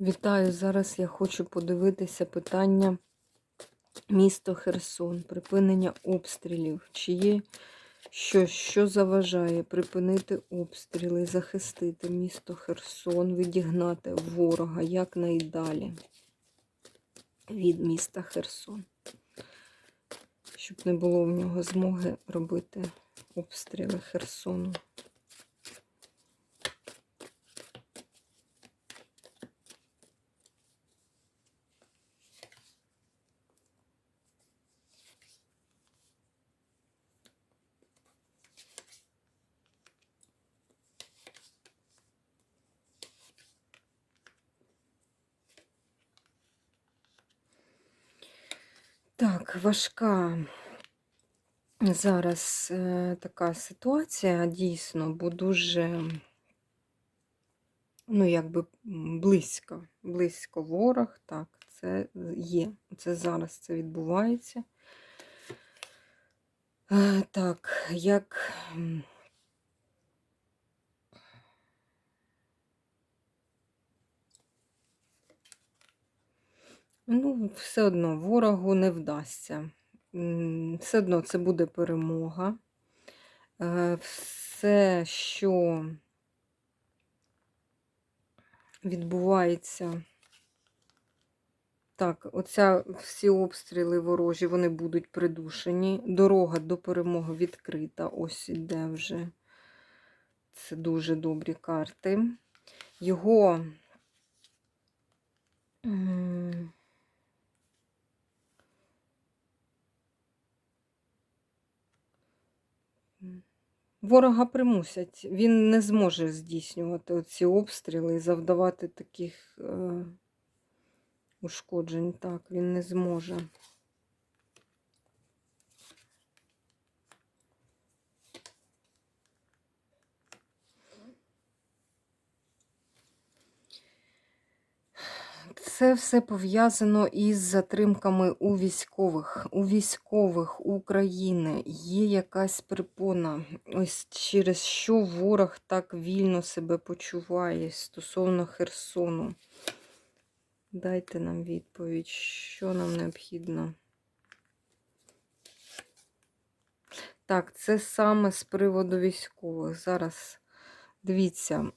Вітаю! Зараз я хочу подивитися питання місто Херсон, припинення обстрілів. Чи є щось, що заважає припинити обстріли, захистити місто Херсон, відігнати ворога якнайдалі від міста Херсон, щоб не було в нього змоги робити обстріли Херсону. Так, важка зараз е, така ситуація дійсно, бо дуже, ну, якби близько, близько ворог, так, це є. Це зараз це відбувається. Е, так, як. Ну, все одно ворогу не вдасться. Все одно це буде перемога. Е, Все, що відбувається. Так, оця всі обстріли ворожі, вони будуть придушені. Дорога до перемоги відкрита. Ось іде вже. Це дуже добрі карти. Його. Ворога примусять. Він не зможе здійснювати ці обстріли і завдавати таких е, ушкоджень. Так, він не зможе. Це все пов'язано із затримками у військових. У військових України є якась припона, ось через що ворог так вільно себе почуває стосовно Херсону. Дайте нам відповідь, що нам необхідно. Так, це саме з приводу військових. Зараз дивіться,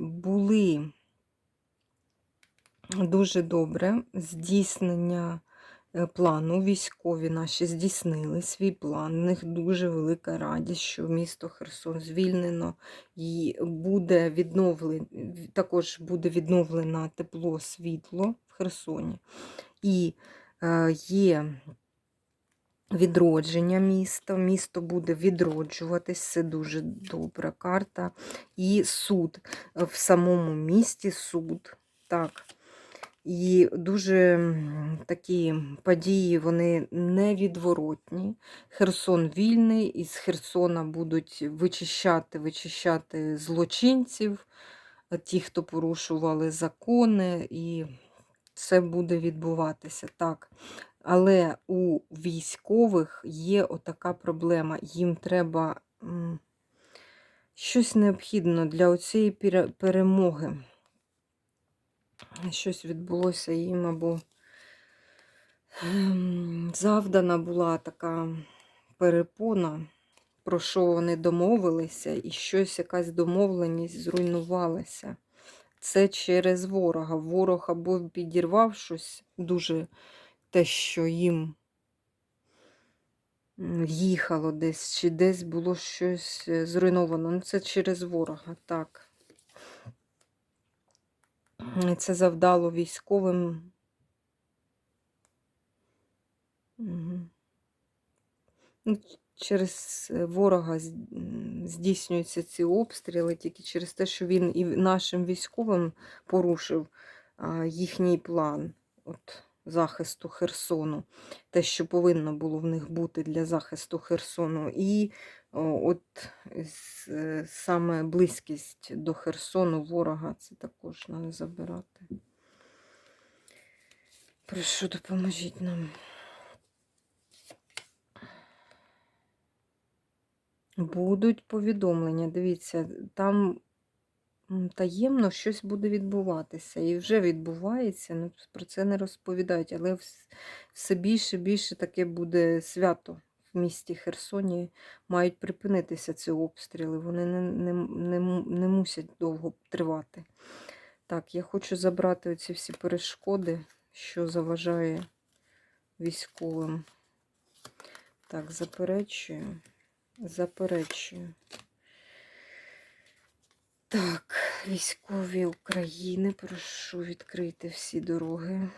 були дуже добре здійснення е, плану. Військові наші здійснили свій план. У них дуже велика радість, що місто Херсон звільнено і буде відновлено, також буде відновлено тепло, світло в Херсоні. І е, є відродження міста. Місто буде відроджуватись, це дуже добра карта. І суд в самому місті суд. Так. І дуже такі події, вони невідворотні. Херсон вільний, із Херсона будуть вичищати, вичищати злочинців, е, ті, хто порушували закони, і це буде відбуватися так. Але у військових є отака проблема. Їм треба щось необхідно для цієї перемоги щось відбулося їм або ем, завдана була така перепона, про що вони домовилися, і щось, якась домовленість зруйнувалася. Це через ворога. Ворог або підірвав щось дуже те, що їм їхало десь, чи десь було щось е, зруйновано. Ну, це через ворога, так. Це завдало військовим. Ну, Через е, ворога здійснюються ці обстріли, тільки через те, що він і нашим військовим порушив їхній план от, захисту Херсону, те, що повинно було в них бути для захисту Херсону. І От е, саме близькість до Херсону ворога це також треба забирати. Прошу, допоможіть нам. Будуть повідомлення. Дивіться, там таємно щось буде відбуватися. І вже відбувається, ну, про це не розповідають, але все більше і більше таке буде свято в місті Херсоні. Мають припинитися ці обстріли. Вони не, не, не, не мусять довго тривати. Так, я хочу забрати оці всі перешкоди, що заважає військовим. Так, заперечую. Заперечую. Так, військові України, прошу відкрити всі дороги.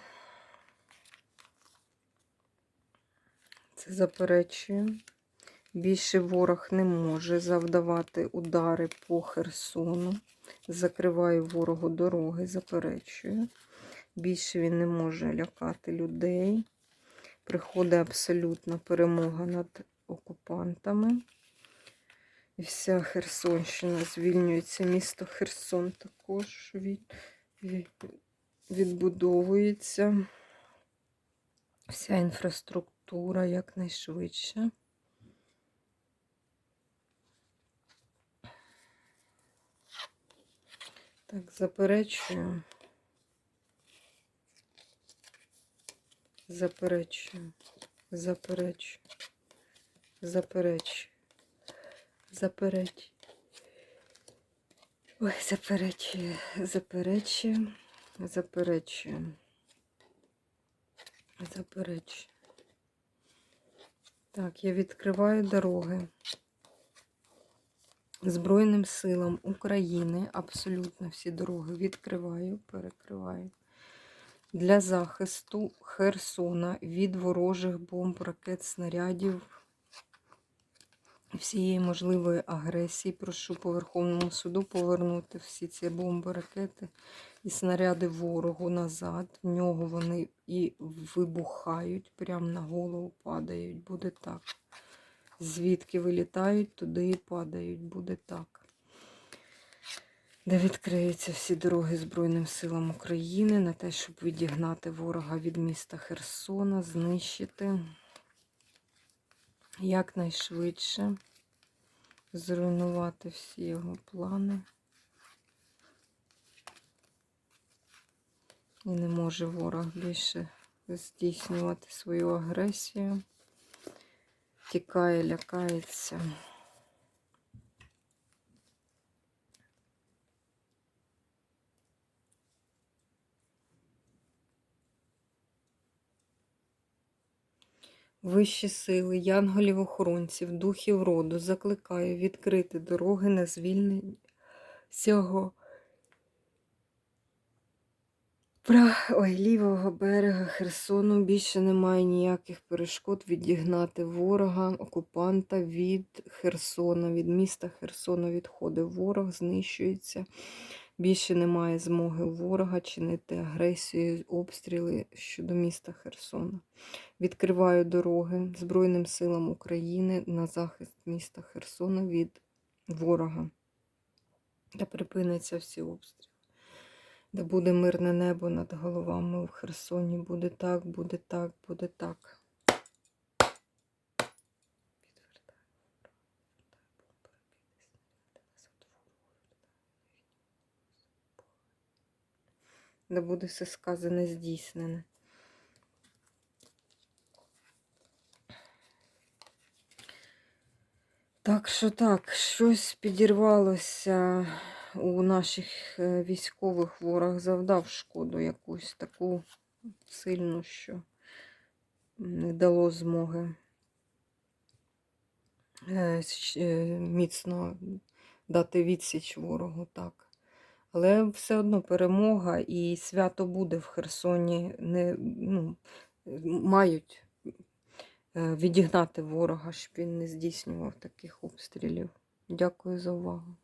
Це заперечую. Більше ворог не може завдавати удари по Херсону. Закриваю ворогу дороги, заперечую. Більше він не може лякати людей. Приходить абсолютна перемога над окупантами. І вся Херсонщина звільнюється. Місто Херсон також від, від, відбудовується. Вся інфраструктура якнайшвидше. Так, заперечую. Заперечую. Заперечую. Заперечую. Заперечую. Ой, заперечую. Заперечую. Заперечую. Заперечую. Так, я відкриваю дороги. Збройним силам України абсолютно всі дороги відкриваю, перекриваю. Для захисту Херсона від ворожих бомб, ракет, снарядів, всієї можливої агресії. Прошу по Верховному суду повернути всі ці бомби, ракети і снаряди ворогу назад. В нього вони і вибухають, прямо на голову падають. Буде так. Звідки вилітають, туди і падають. Буде так. Де відкриються всі дороги Збройним силам України на те, щоб відігнати ворога від міста Херсона, знищити якнайшвидше, зруйнувати всі його плани. І не може ворог більше здійснювати свою агресію. Тікає, лякається. Вищі сили, янголів-охоронців, духів роду закликаю відкрити дороги на звільнення цього пра- Ой, лівого берега Херсону. Більше немає ніяких перешкод відігнати ворога, окупанта від Херсона, від міста Херсона відходить ворог, знищується. Більше немає змоги ворога чинити агресію, обстріли щодо міста Херсона. Відкриваю дороги Збройним силам України на захист міста Херсона від ворога. Та припиниться всі обстріли. Де буде мирне небо над головами в Херсоні. Буде так, буде так, буде так. Де буде все сказане здійснене. Так що так, щось підірвалося у наших е, військових ворог завдав шкоду якусь таку сильну, що не дало змоги е, е, міцно дати відсіч ворогу, так. Але все одно перемога і свято буде в Херсоні. Не, ну, мають відігнати ворога, щоб він не здійснював таких обстрілів. Дякую за увагу.